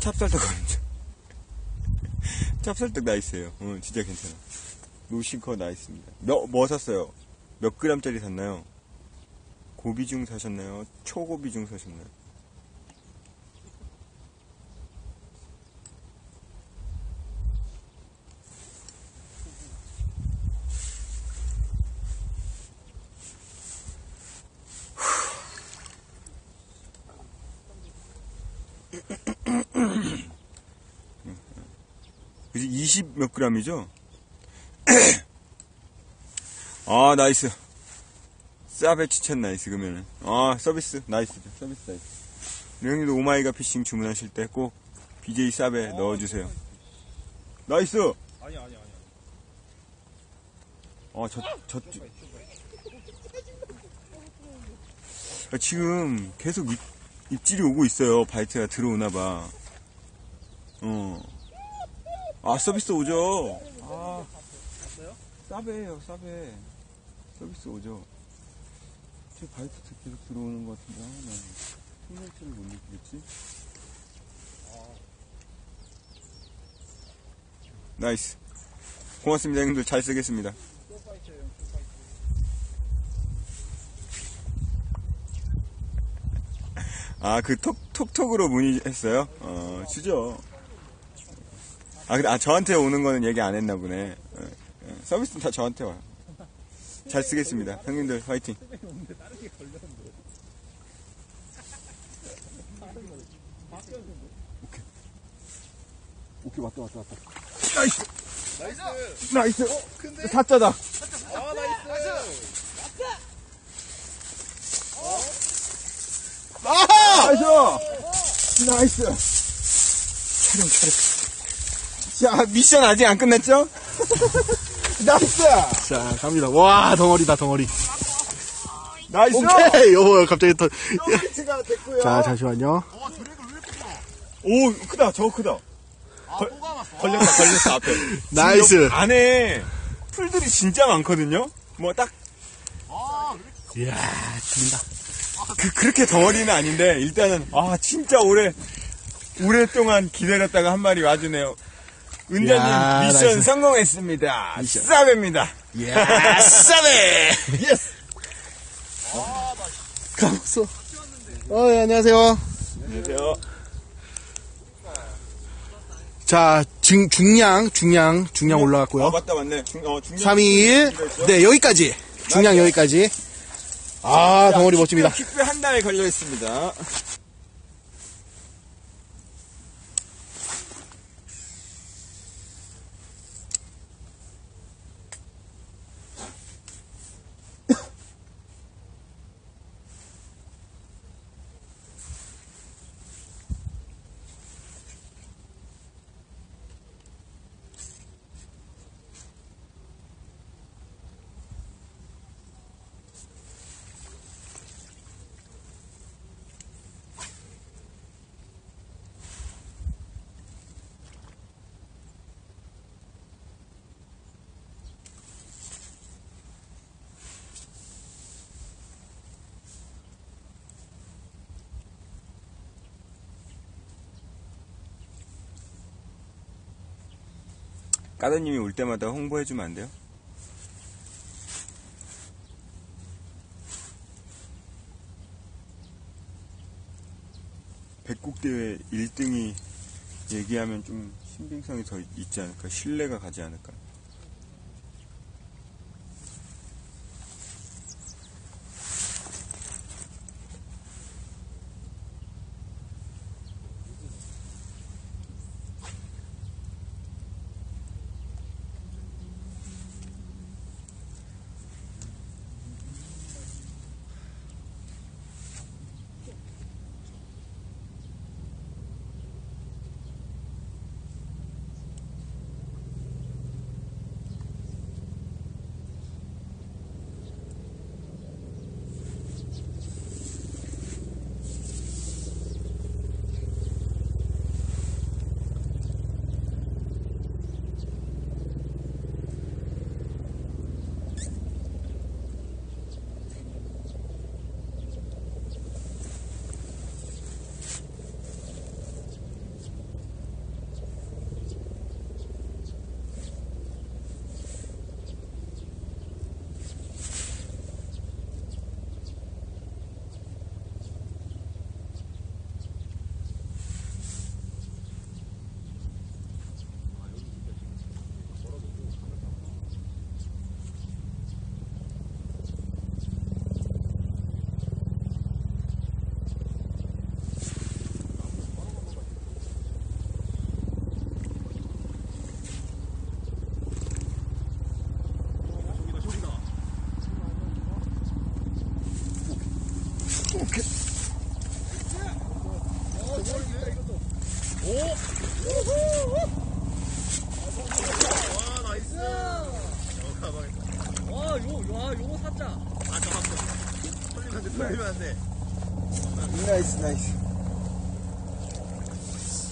찹쌀떡 걸린죠. 찹쌀떡 나이스예요. 어, 진짜 괜찮아. 노싱커 나이스입니다. 뭐, 뭐 샀어요? 몇 그램짜리 샀나요? 고비중 사셨나요? 초고비중 사셨나요? 20 몇 그램이죠? 아 나이스. 싸베 추천 나이스 그러면은. 아 서비스. 나이스죠 서비스 나이스. 형님도 오마이갓 피싱 주문하실 때 꼭 BJ 싸베 넣어주세요. 나이스! 아니 아니 아니. 아 저 저, 아, 지금 계속 입, 입질이 오고 있어요. 바이트가 들어오나봐. 어. 아 서비스 오죠. 아? 싸베예요 싸베. 서비스 오죠. 제 바이트 계속 들어오는 것 같은데 아, 나 통일치를 못 느끼겠지? 나이스. 고맙습니다 형님들. 잘 쓰겠습니다. 아 그 톡 톡톡으로 문의했어요? 어 주죠 아 근데 아 저한테 오는 거는 얘기 안 했나 보네. 예, 예. 서비스는 다 저한테 와요. 잘 쓰겠습니다. 형님들 화이팅. 오케이 왔다 왔다 왔다. 나이스! 나이스. 나이스! 어, 큰데? 사자다. 아 나이스. 나이스! 나이스! 촬영 촬영 자 미션 아직 안 끝났죠? 나이스 자, 갑니다. 와, 덩어리다, 덩어리. 나이스 오케이! 오, 갑자기 더. 자, 잠시만요. 오 크다 저거 크다 걸, 걸렸다 걸렸어 앞에 나이스. 안에 풀들이 진짜 많거든요 뭐딱 이야, 죽인다. 그, 그렇게 덩어리는 아닌데 일단은 아 진짜 오래 오랫동안 기다렸다가 한 마리 와주네요 은자님 야, 미션 나이스. 성공했습니다 미션. 싸베입니다 이야, 싸네! 예스 가봤어. 어, 예, 안녕하세요. 안녕하세요 자, 중, 중량, 중량, 중량 아 올라갔고요. 맞다 맞네 중, 어, 중량 3, 2, 1. 네, 여기까지. 중량 여기까지. 아, 덩어리 멋집니다. 킥배 한 달에 걸려 있습니다 까드님이 올 때마다 홍보해주면 안 돼요? 백국대회 1등이 얘기하면 좀 신빙성이 더 있지 않을까? 신뢰가 가지 않을까?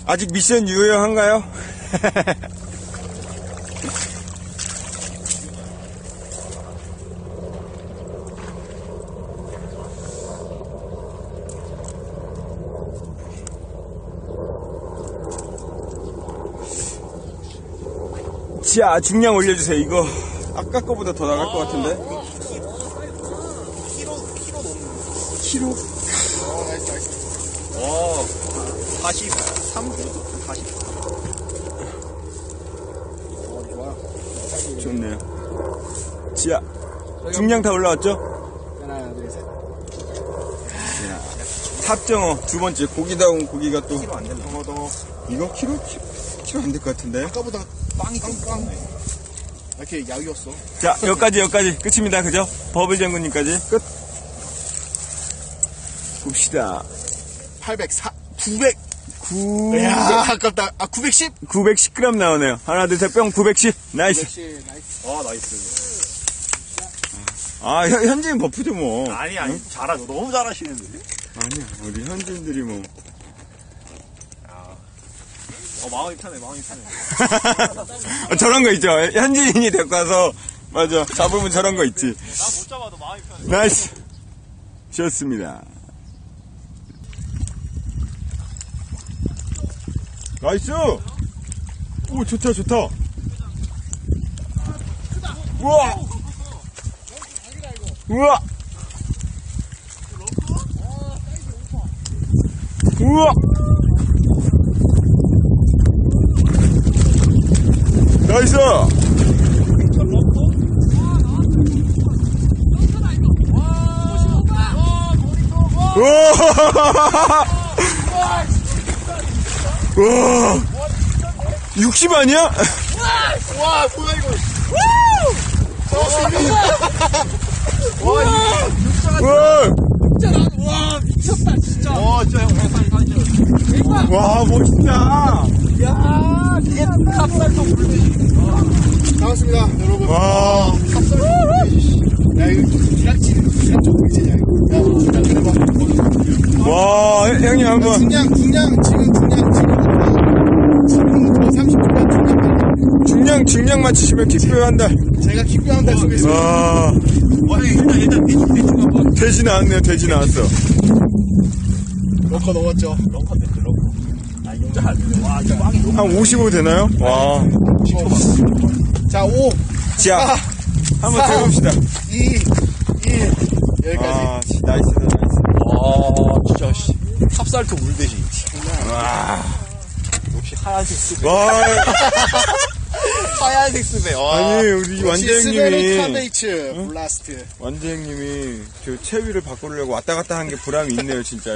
아직 미션 유효한가요? 자, 중량 올려주세요. 이거 아까 거보다 더 나갈 것 같은데? 키로? 어, 나이스, 나 이스. 오, 43, 40. 어, 좋아. 좋네요. 자, 중량 다 올라왔죠? 하나, 둘, 셋. 탑정어 두 번째 고기다운 고기가 또안 된다. 더, 더. 이거 키로 키로 안 될 것 같은데. 아까보다 빵이 빵, 빵. 이렇게 약이었어. 자 여기까지 여기까지 끝입니다. 그죠? 버블 장군님까지 끝. 봅시다. 804, 900. 9 이야, 아깝다. 아, 910? 910g 나오네요. 하나 둘 셋 뿅 910. 나이스. 910, 나이스. 아, 나이스. 아 현, 현지인 버프죠 뭐. 아니, 아니, 잘하죠. 너무 잘하시는데. 아니야 우리 현지인들이 뭐. 어, 마음이 편해, 마음이 편해. 저런 거 있죠. 현지인이 데리고 와서 맞아 잡으면 저런 거 있지. 나 못 잡아도 마음이 편해. 나이스. 좋습니다. 나이스! 오, 좋다, 좋다. 우와! 우와! 우와! 나이스! 우와! 와! 60 아니야? 와, 뭐야, 이거. 우와! 와, 진짜 형, 영상 사진. 와, 멋있다! 반갑습니다, 여러분. 와, 야, 이거 지락치는 지락적 보이지? 야, 이거. 야, 진짜 해봐. 와, 형님 한 번. 중량, 중량, 지금 중량, 지금. 지금 저 30초간 중량. 중량, 맞추시면 킥뷰한다. 제가 달 속에 있어요. 와, 와, 일단, 일단, 대충, 대충 한번. 돼지 나왔네요, 돼지 나왔어. 럭커 넣었죠. 런커 됐죠, 런커. 아, 용자. 와, 이거 빵이 너무. 한55 되나요? 와. 자, 5, 자, 한번 해봅시다. 2, 1. 여기까지. 아, 씨, 나이스다, 나이스. 와, 진짜, 씨. 찹쌀토 물대지. 와, 하얀색. 와, 하얀색 스베. 와. 아니, 우리 완재 스베르 형님이, 카베이츠 블라스트. 완재 형님이 저 체위를 바꾸려고 왔다 갔다 한 게 보람이 있네요, 진짜.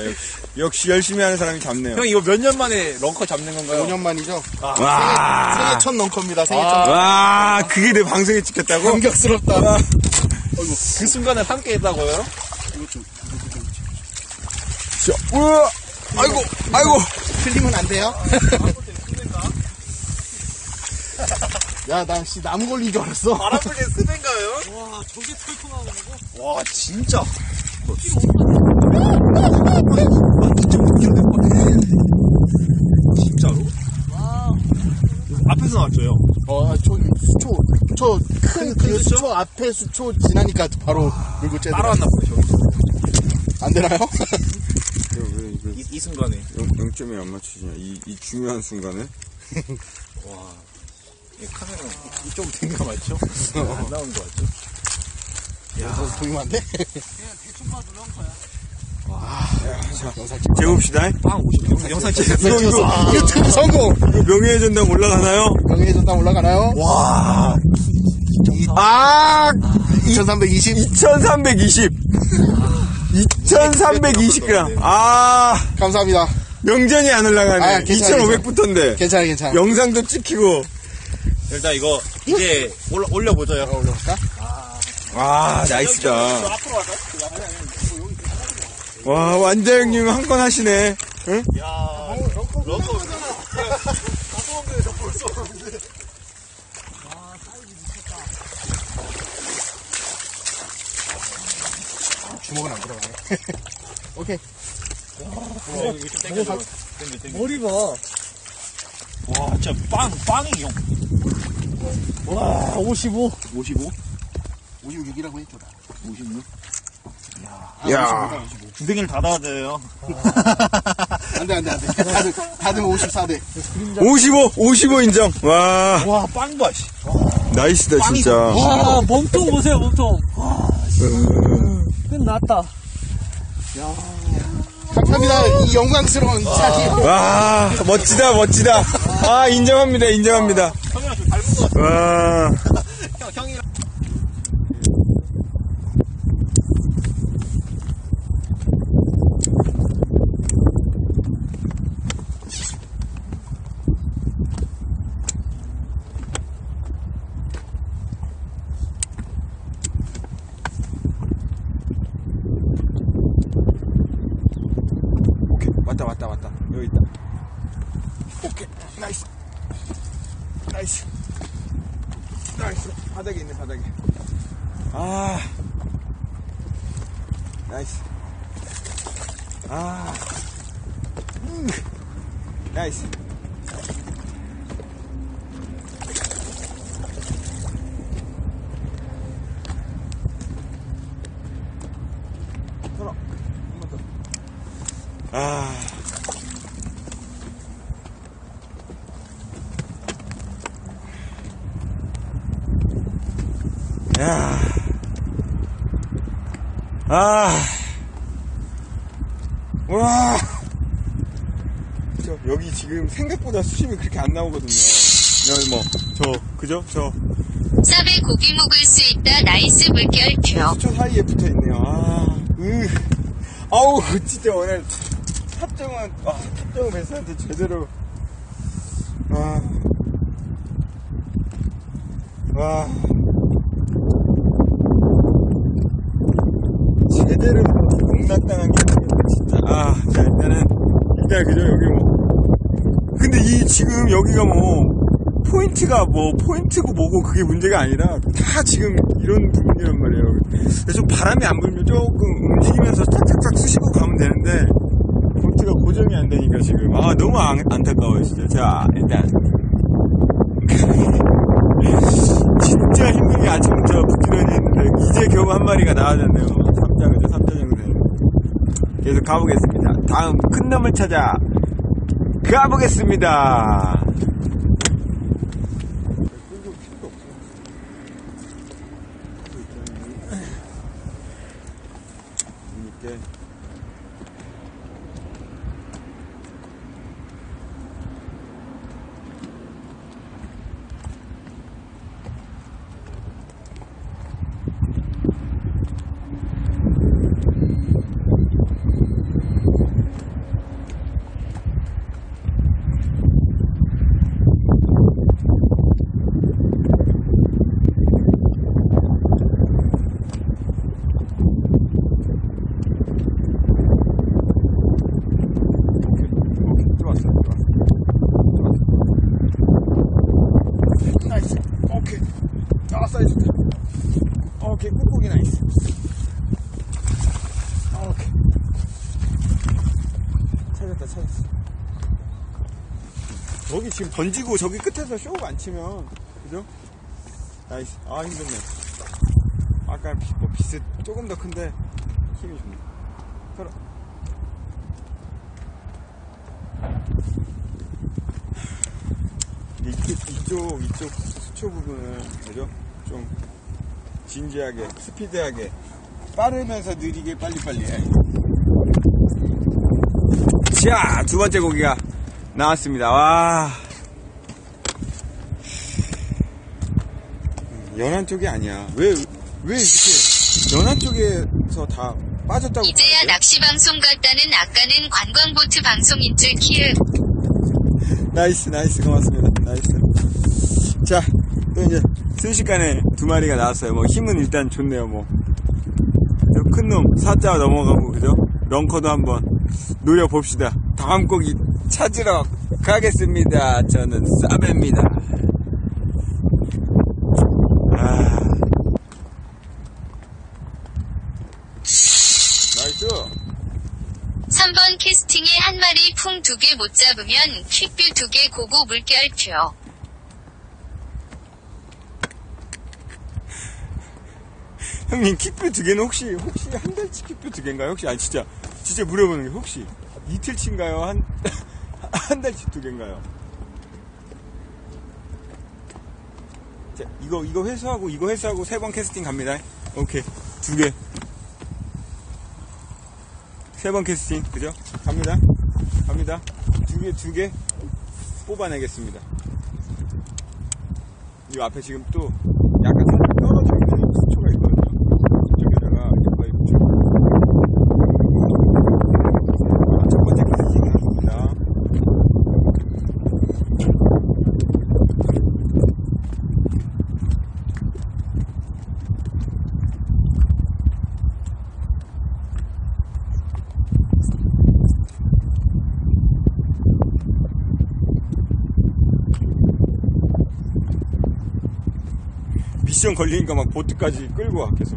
역시, 열심히 하는 사람이 잡네요. 형, 이거 몇 년 만에 런커 잡는 건가요? 5년 만이죠. 와, 생애 첫 런커입니다. 생애 첫. 와, 그게 내 방송에 찍혔다고? 감격스럽다. 와, 그 순간을 함께 했다고요? 이거 좀 자, 우와, 아이고, 아이고. 틀리면 안 돼요. 야, 난 씨, 나무 걸린 줄 알았어. 바람 불린 스베인가요? 와, 저게 털통하고 와, 진짜. 진짜로? 앞에서 나왔죠, 형? 어, 저, 수초, 초, 큰, 그 수초 앞에 수초 지나니까 바로 물고 째더라. 따라왔나 보네, 저기. 안 되나요? 왜 이, 이 순간에. 0점이 안 맞추시냐? 이, 이 중요한 순간에? 이 카메라 이쪽으로 된거 맞죠? 안 나오는 거 맞죠? 여기서 보이면 안 돼? 재봅시다. 빵 50. 영상 찍 이거, 이거, 유튜브 성공! 이거 명예의 전당 올라가나요? 명예의 전당 올라가나요? 와. 아, 2320. 2320. 2320g. 아, 감사합니다. 명전이 안 올라가네. 아, 괜찮아, 2500부터인데. 괜찮아, 괜찮아. 영상도 찍히고. 일단 이거 이제 올라, 올려보죠, 형. 올려볼까? 와, 나이스다. 와, 완자 형님 한 건 하시네. 응? 야. 주먹은 안 들어가네. 오케이. 머리 봐. 와, 진짜 빵, 빵이 형. 와, 55. 55? 56이라고 해줘라. 56? 야. 두세 개를 닫아야 돼요. 안 돼, 안 돼, 안 돼. 다들, 다들 54대. 55, 55 인정. 와, 와, 빵 봐, 씨. 나이스다, 진짜. 와, 몸통 보세요, 몸통. 와, 씨. 끝났다. 감사합니다. 이 영광스러운 사진. 와, 멋지다, 멋지다. 아, 인정합니다, 인정합니다. 형이랑 좀 닮은 것 같아. 와, 형, 형이랑. 오케이. 왔다, 왔다, 왔다. 여기 있다. 오케이. 나이스. 나이스. 나이스. 바닥에 있네, 바닥에. 아. 나이스. 아. 음. 나이스. 털어. 한번 더. 아. 야. 아. 와. 저, 여기 지금 생각보다 수심이 그렇게 안 나오거든요. 여기 뭐, 저, 그죠? 저, 쌉에 고기 먹을 수 있다 나이스 물결 표 수초 사이에 붙어 있네요. 아, 으. 아우, 진짜 오늘 탑정은, 아, 탑정은 베스한테 제대로, 와. 와. 제대로 농락당한 게 진짜. 아, 자, 일단은, 일단, 그죠, 여기 뭐. 지금 여기가 뭐, 포인트가 뭐, 포인트고 뭐고 그게 문제가 아니라, 다 지금 이런 부분이란 말이에요. 좀 바람이 안 불면 조금 움직이면서 탁탁탁 쑤시고 가면 되는데, 볼트가 고정이 안 되니까 지금. 아, 너무 안, 안타까워요, 진짜. 자, 일단. 진짜 힘들게 아침부터 부지런히 했는데, 이제 겨우 한 마리가 나와졌네요. 3자, 그죠? 3자 정도. 계속 가보겠습니다. 다음 큰 놈을 찾아 가보겠습니다. 이렇게 오케이, 들어왔어, 들어왔어. 들어왔어. 나이스. 오케이. 아, 사이즈 좋다. 오케이, 꾹꾹이 나이스. 아, 오케이. 찾았다, 찾았어. 여기 지금 던지고 저기 끝에서 쇼가 안 치면, 그죠? 나이스. 아, 힘들네. 아까 비, 뭐 비스 조금 더 큰데 힘이 좋네. 이쪽, 이쪽, 이쪽 수초 부분은, 그죠? 좀, 진지하게, 스피드하게, 빠르면서 느리게 빨리빨리 해. 자, 두 번째 고기가 나왔습니다. 와. 연안 쪽이 아니야. 왜, 왜 이렇게, 연안 쪽에서 다 빠졌다고. 이제야 봐야 돼? 낚시 방송 같다는 아까는 관광보트 방송인 줄 키읔 나이스, 나이스, 고맙습니다. 나이스. 자, 또 이제, 순식간에 두 마리가 나왔어요. 뭐, 힘은 일단 좋네요, 뭐. 큰 놈, 사자 넘어가고, 그죠? 런커도 한번 노려봅시다. 다음 고기 찾으러 가겠습니다. 저는 싸베입니다. 아. 캐스팅에 한 마리 풍 두 개 못 잡으면 퀵뷰 두 개 고고 물결표. 형님 킥뷰 두 개는 혹시 혹시 한 달치 킥뷰 두 개인가요? 혹시 아니 진짜 진짜 물어보는 게 혹시 이틀치인가요? 한 한 달치 두 개인가요? 자 이거 이거 회수하고 이거 회수하고 세 번 캐스팅 갑니다. 오케이 두 개. 세 번 캐스팅 그죠? 갑니다. 갑니다. 두 개 두 개 뽑아내겠습니다. 이 앞에 지금 또 약간 살짝 떨어져 있는 수초가 있거든요. 이쪽에다가 이빨이 붙여. 첫 번째 캐스팅 갑니다. 미션 걸리니까 막 보트까지 끌고 와 계속.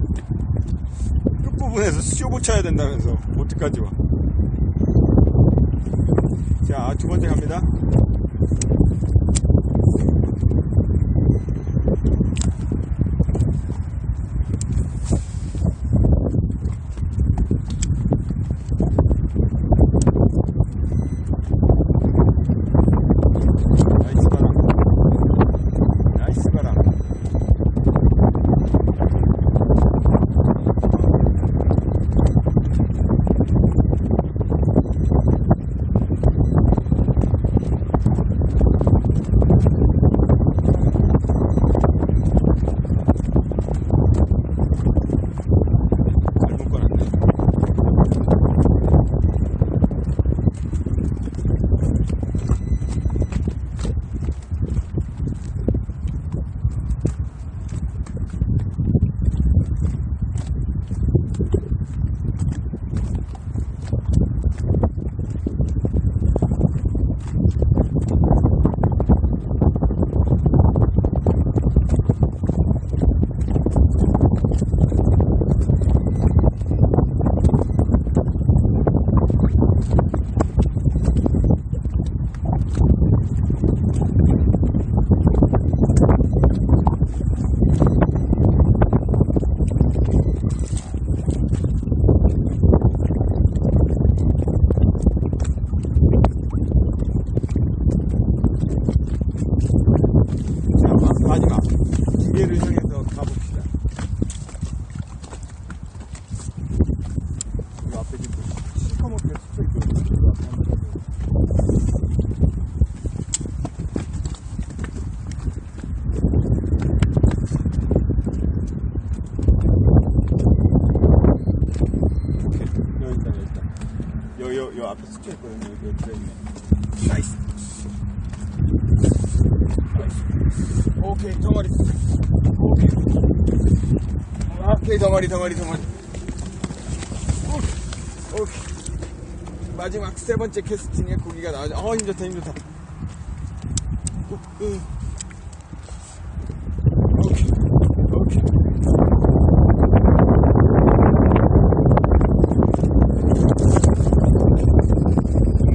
끝부분에서 쇼고 쳐야 된다면서 보트까지 와자 두 번째 갑니다 스쳐 있거든요. 여기, 들어있네. 나이스. 오케이, 덩어리. 오케이. 오케이, 덩어리, 덩어리, 덩어리. 오케이. 오케이. 마지막 세 번째 캐스팅에 고기가 나오죠. 어, 힘 좋다, 힘 좋다. 오, 으. 오케이. 오케이.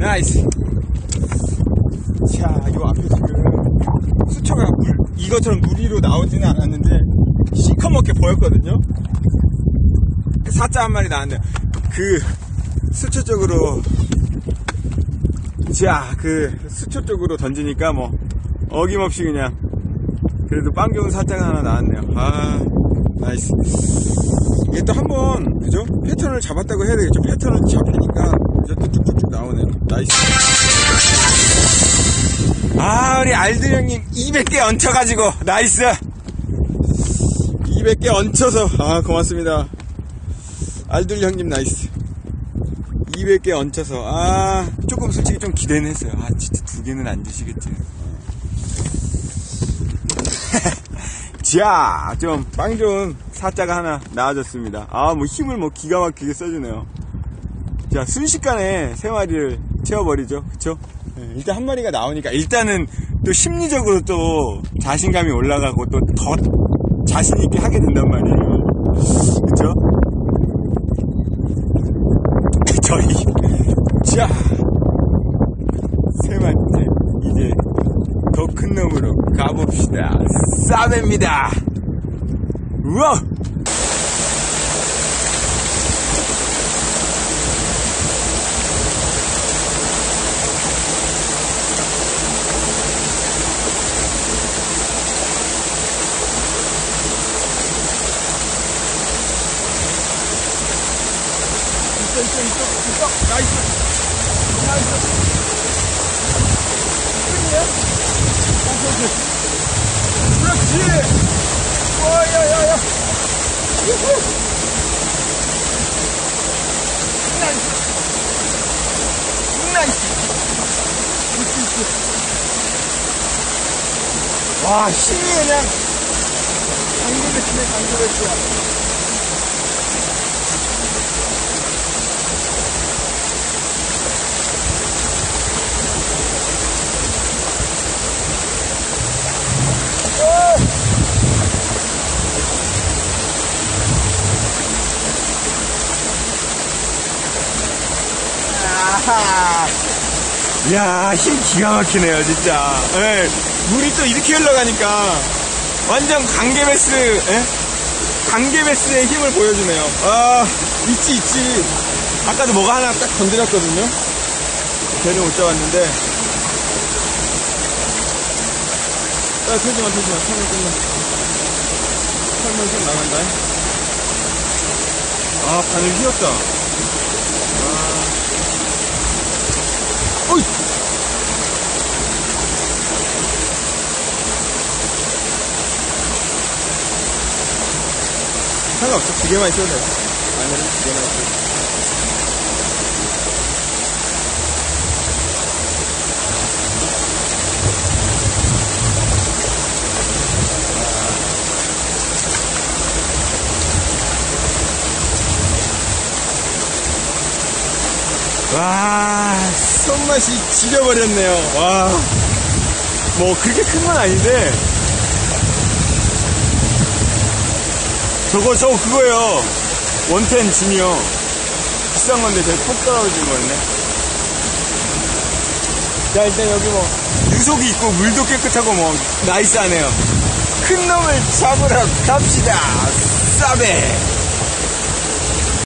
나이스. 자, 요 앞에 지금 수초가 물, 이 것처럼 물 위로 나오지는 않았는데 시커멓게 보였거든요. 사자 한 마리 나왔네요. 그 수초 쪽으로 자, 그 수초 쪽으로 던지니까 뭐 어김없이 그냥 그래도 빵겨운 사자가 하나 나왔네요. 아, 나이스. 이게 또 한번 그죠? 패턴을 잡았다고 해야 되겠죠? 패턴을 잡히니까 이제 또 쭉쭉쭉 나오네요. 나이스. 아, 우리 알드 형님 200개 얹혀가지고, 나이스! 200개 얹혀서, 아, 고맙습니다. 알들 형님 나이스. 200개 얹혀서, 아, 조금 솔직히 좀 기대는 했어요. 아, 진짜 두 개는 안 주시겠지. 자, 좀, 빵 좋은 사자가 하나 나와줬습니다. 아, 뭐 힘을 뭐 기가 막히게 써주네요. 자, 순식간에 세 마리를 채워버리죠. 그쵸? 네, 일단 한 마리가 나오니까 일단은 또 심리적으로 또 자신감이 올라가고 또 더 자신 있게 하게 된단 말이에요. 그쵸? 저희, 자, 세 번째. 이제 더 큰 놈으로 가봅시다. 싸베입니다. 우와! 그렇지! 와, 야, 야, 야! 나이스! 나이스! 와, 힘이 그냥 강도배치네, 강도배치야. 아하. 이야, 힘 기가 막히네요, 진짜. 예, 물이 또 이렇게 흘러가니까 완전 강계베스, 예? 강계베스의 힘을 보여주네요. 아, 있지, 있지. 아까도 뭐가 하나 딱 건드렸거든요. 배를 못 잡았는데. 아, 터지마, 터지마. 설명 끝나. 설명 좀 나간다. 아, 바늘 휘었다. 어 이! 상관없어. 두 개만 있어도 돼. 아니면 두 개만 있어도 돼. 와, 손맛이 지려버렸네요. 와, 뭐, 그렇게 큰 건 아닌데, 저거, 저거 그거예요. 원텐 진이요. 비싼 건데, 저기 톡 떨어진 거였네. 자, 일단 여기 뭐, 유속이 있고, 물도 깨끗하고, 뭐, 나이스하네요. 큰 놈을 잡으러 갑시다. 싸베.